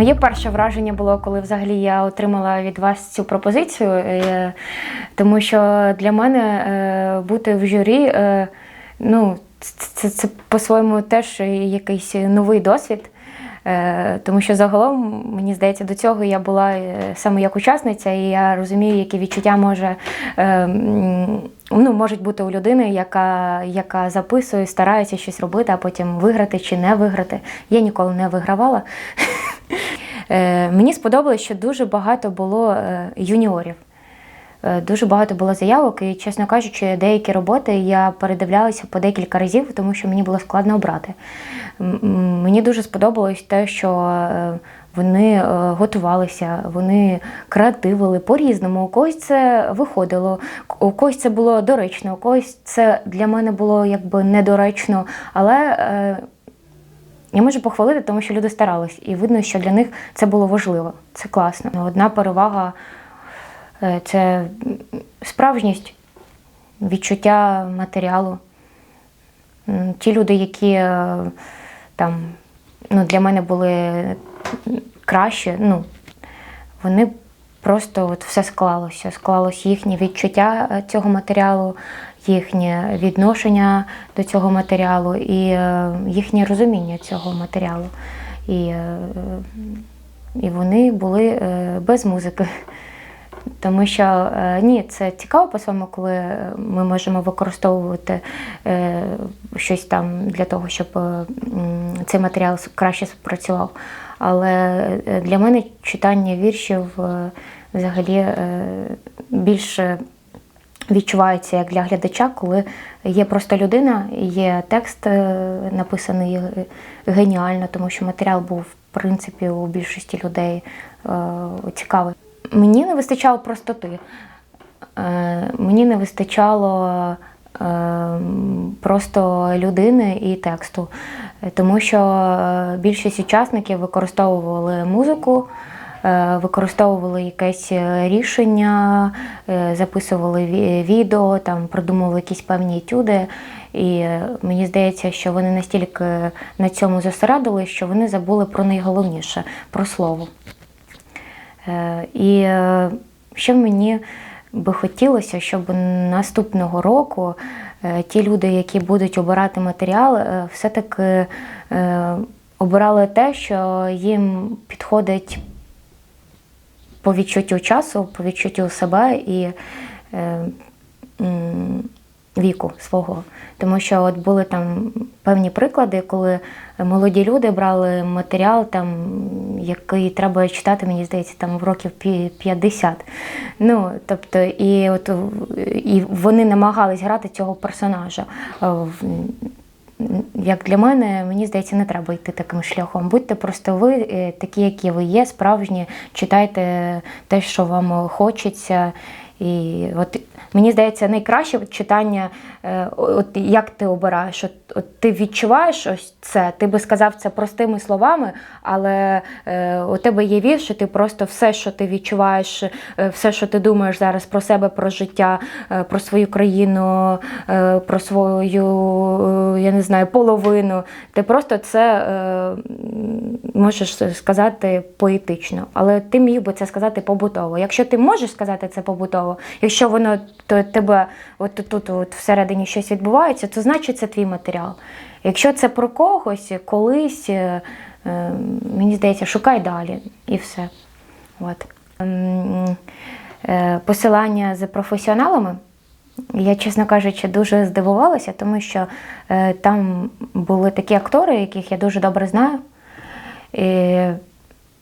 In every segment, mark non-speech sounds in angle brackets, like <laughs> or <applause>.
Моє перше враження було, коли взагалі я отримала від вас цю пропозицію, е, тому що для мене е, бути в журі, е, ну, це, це, по-своєму теж якийсь новий досвід. Тому що загалом, мені здається, до цього я була саме як учасниця, і я розумію, які відчуття може, ну, можуть бути у людини, яка, яка записує, старається щось робити, а потім виграти чи не виграти. Я ніколи не вигравала. <laughs> Е, Мені сподобалось, що дуже багато було е, юніорів. Е, Дуже багато було заявок, і, чесно кажучи, деякі роботи я передивлялася по декілька разів, тому що мені було складно обрати. Мені дуже сподобалось те, що вони готувалися, вони креативили по-різному. У когось це виходило, у когось це було доречно, у когось це для мене було якби недоречно. Але я можу похвалити, тому що люди старались, і видно, що для них це було важливо. Це класно. Одна перевага е, це справжність, відчуття матеріалу. Ті люди, які е, там ну, для мене були краще, ну, вони просто от все склалося. Склалось їхнє відчуття е, цього матеріалу, їхнє відношення до цього матеріалу і е, їхнє розуміння цього матеріалу. І, е, і вони були без музики. Тому що е, ні, це цікаво по-своєму, коли ми можемо використовувати е, щось там для того, щоб е, цей матеріал краще спрацював. Але е, для мене читання віршів е, взагалі е, більше відчувається як для глядача, коли є просто людина, є текст е, написаний е, геніально, тому що матеріал був в принципі у більшості людей е, цікавий. Мені не вистачало простоти. Е, Мені не вистачало е, просто людини і тексту, тому що е, більшість учасників використовували музику, е, використовували якесь рішення, записували відео, там продумували якісь певні етюди. І мені здається, що вони настільки на цьому зосередили, що вони забули про найголовніше про слово. Е, І е, що мені би хотілося, щоб наступного року е, ті люди, які будуть обирати матеріал, все-таки обирали те, що їм підходить по відчуттю часу, по відчуттю себе і віку свого. Тому що от були там певні приклади, коли молоді люди брали матеріал, там, який треба читати, мені здається, там в років 50. Ну, тобто, і, от, і вони намагались грати цього персонажа. Е, як для мене, мені здається, не треба йти таким шляхом. Будьте просто ви е, такі, які ви є, справжні, читайте те, що вам хочеться. І от мені здається, найкраще читання, е, от як ти обираєш, от, от ти відчуваєш ось це, ти би сказав це простими словами, але е, у тебе є вірш, і ти просто все, що ти відчуваєш, е, все, що ти думаєш зараз про себе, про життя, е, про свою країну, про свою, я не знаю, половину. Ти просто це е, можеш сказати поетично, але ти міг би це сказати побутово. Якщо ти можеш сказати це побутово, якщо воно то тебе от тут от всередині щось відбувається, то значить це твій матеріал. Якщо це про когось колись, е, е, мені здається, шукай далі і все. От. Е, Посилання з професіоналами. Я, чесно кажучи, дуже здивувалася, тому що там були такі актори, яких я дуже добре знаю. І,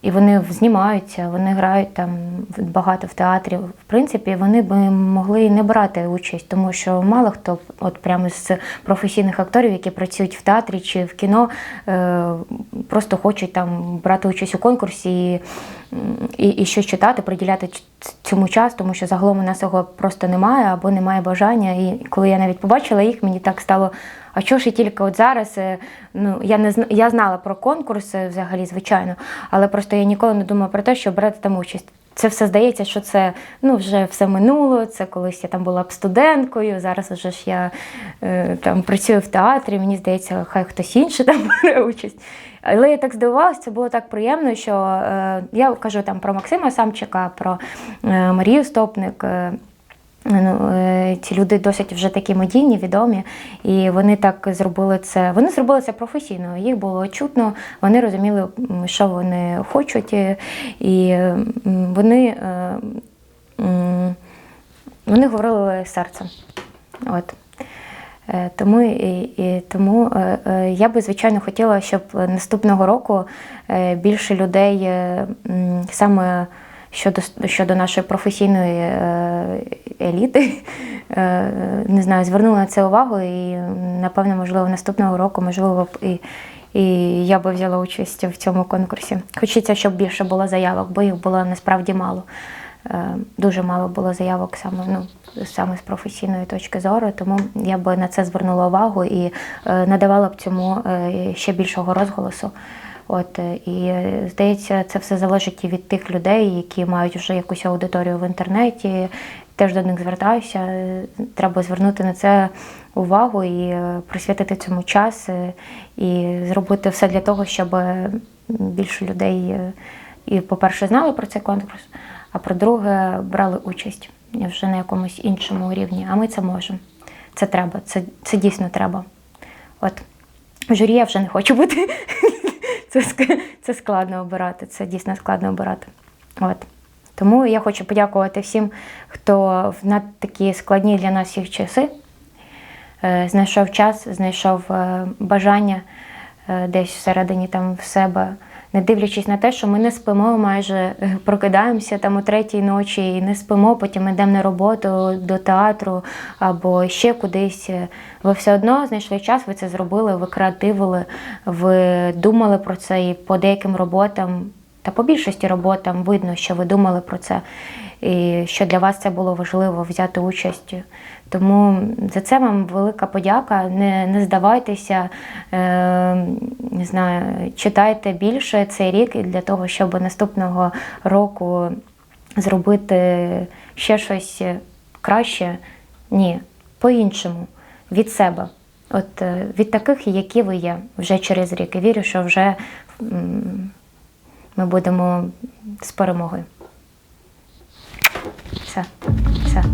і вони знімаються, вони грають там багато в театрі. В принципі, вони би могли і не брати участь, тому що мало хто от прямо з професійних акторів, які працюють в театрі чи в кіно, е, просто хочуть там брати участь у конкурсі і, і, і щось читати, приділяти цьому час, тому що загалом у нас його просто немає або немає бажання. І коли я навіть побачила їх, мені так стало. А чого ж і тільки от зараз? е, Ну я не я знала про конкурси взагалі, звичайно, але просто я ніколи не думала про те, що брати там участь. це все здається, що це ну, вже все минуло. Це колись я там була б студенткою. Зараз вже ж я е, там працюю в театрі. Мені здається, хай хтось інший там <laughs> бере участь. Але я так здивувалася, це було так приємно, що е, я кажу там про Максима Самчика, про е, Марію Стопник. Е, Ну, е, ці люди досить вже такі медійні, відомі, і вони так зробили це. Вони зробили це професійно. Їх було чутно, вони розуміли, що вони хочуть, і- і вони, е, вони говорили серцем. От. Е, Тому, і, і, тому е, е, я би, звичайно, хотіла, щоб наступного року е, більше людей е, саме щодо, щодо нашої професійної е, еліти, е, не знаю, звернули на це увагу і, напевно, можливо, наступного року, можливо, і, і я би взяла участь в цьому конкурсі. Хочеться, щоб більше було заявок, бо їх було насправді мало. Е, Дуже мало було заявок саме, ну, саме з професійної точки зору, тому я би на це звернула увагу і надавала б цьому ще більшого розголосу. От е, і е, здається, це все залежить і від тих людей, які мають вже якусь аудиторію в інтернеті. Теж до них звертаюся. Е, Треба звернути на це увагу і присвятити цьому час, і зробити все для того, щоб більше людей і, по-перше, знали про цей конкурс, а по-друге, брали участь вже на якомусь іншому рівні. А ми це можемо. Це треба, це, це дійсно треба. От. Журі я вже не хочу бути. <laughs> Це, це складно обирати, це дійсно складно обирати. От. Тому я хочу подякувати всім, хто в над такі складні для нас їх часи е, знайшов час, знайшов е, бажання е, десь всередині там в себе, не дивлячись на те, що ми не спимо, майже е, прокидаємося там у третій ночі і не спимо, потім йдемо на роботу до театру або ще кудись. Ви все одно знайшли час, ви це зробили, ви креативили, ви думали про це і по деяким роботам. Та по більшості роботам видно, що ви думали про це, і що для вас це було важливо взяти участь. Тому за це вам велика подяка. Не, не здавайтеся, е, не знаю, читайте більше цей рік для того, щоб наступного року зробити ще щось краще. Ні, по-іншому, від себе. От е, від таких, які ви є вже через рік. І вірю, що вже. Ми будемо з перемогою. Все, все.